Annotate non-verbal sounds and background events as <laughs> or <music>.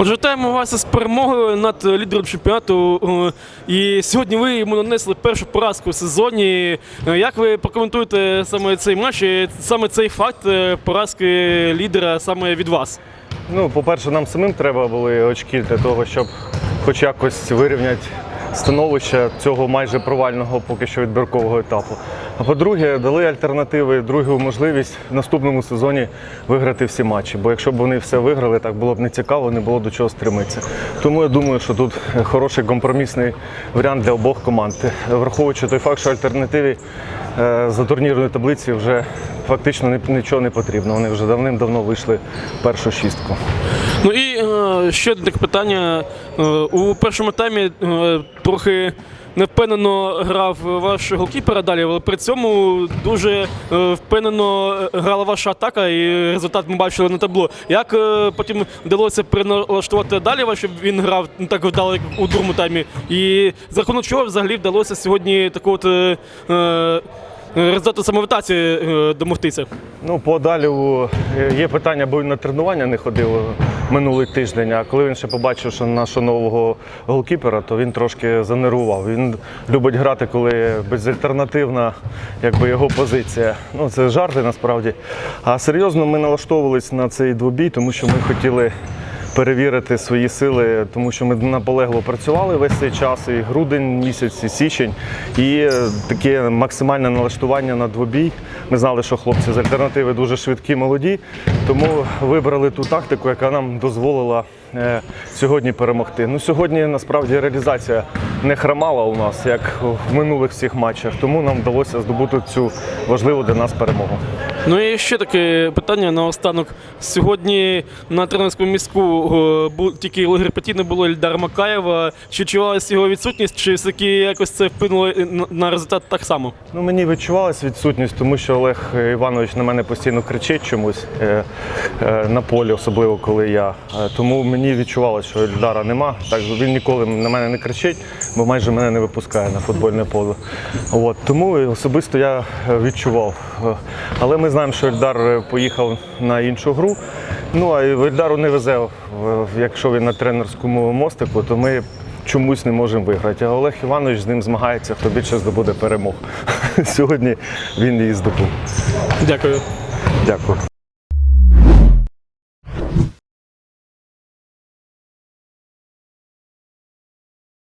Отже, вітаємо вас з перемогою над лідером чемпіонату. Е, І сьогодні ви йому нанесли першу поразку в сезоні. Е, Як ви прокоментуєте саме цей матч, і саме цей факт е, поразки лідера саме від вас? Ну, по-перше, нам самим треба були очки для того, щоб хоч якось вирівняти становище цього майже провального поки що відбіркового етапу. А по-друге, дали альтернативи, другу можливість в наступному сезоні виграти всі матчі. Бо якщо б вони все виграли, так було б не цікаво, не було до чого стремитися. Тому я думаю, що тут хороший компромісний варіант для обох команд. Враховуючи той факт, що альтернативі е, за турнірної таблиці вже фактично нічого не потрібно. Вони вже давним-давно вийшли в першу шістку. Ну і е, ще таке питання. Е, у першому таймі е, трохи невпевнено грав ваш голкіпер далі, але при цьому дуже е, впевнено грала ваша атака, і результат ми бачили на табло. Як е, потім вдалося переналаштувати далі, щоб він грав так вдало, як у другому таймі? І за рахунок чого взагалі вдалося сьогодні таку от, е, результату самовитації е, домогтися? Ну, по Даліву е, є питання, бо він на тренування не ходив минулий тиждень. А коли він ще побачив, що нашого нового голкіпера, то він трошки занервував. Він любить грати, коли безальтернативна якби, його позиція. Ну, це жарти насправді. А серйозно ми налаштовувались на цей двобій, тому що ми хотіли. Перевірити свої сили, тому що ми наполегло працювали весь цей час, і грудень місяць, і січень, і е, таке максимальне налаштування на двобій. Ми знали, що хлопці з альтернативи дуже швидкі, молоді, тому вибрали ту тактику, яка нам дозволила е, сьогодні перемогти. Ну сьогодні насправді реалізація не хромала у нас, як в минулих всіх матчах, тому нам вдалося здобути цю важливу для нас перемогу. Ну і ще таке питання наостанок. Сьогодні на тренерському містку е, тільки Олег не було Ільдара Макаєва. Чи відчувалася його відсутність, чи все-таки якось це вплинуло на- на результат так само? Ну, мені відчувалась відсутність, тому що Олег Іванович на мене постійно кричить чомусь е, е, на полі, особливо коли я. Е, тому мені відчувалося, що Ільдара нема. Так він ніколи на мене не кричить, бо майже мене не випускає на футбольне поле. От тому особисто я е, відчував. Е, Але ми знаємо, що Ільдар е, поїхав на іншу гру. Ну а Ільдару не везе, в- якщо він на тренерському мостику, то ми чомусь не можемо виграти. А Олег Іванович з ним змагається, хто більше здобуде перемог. <laughs> Сьогодні він її здобув. Дякую. Дякую.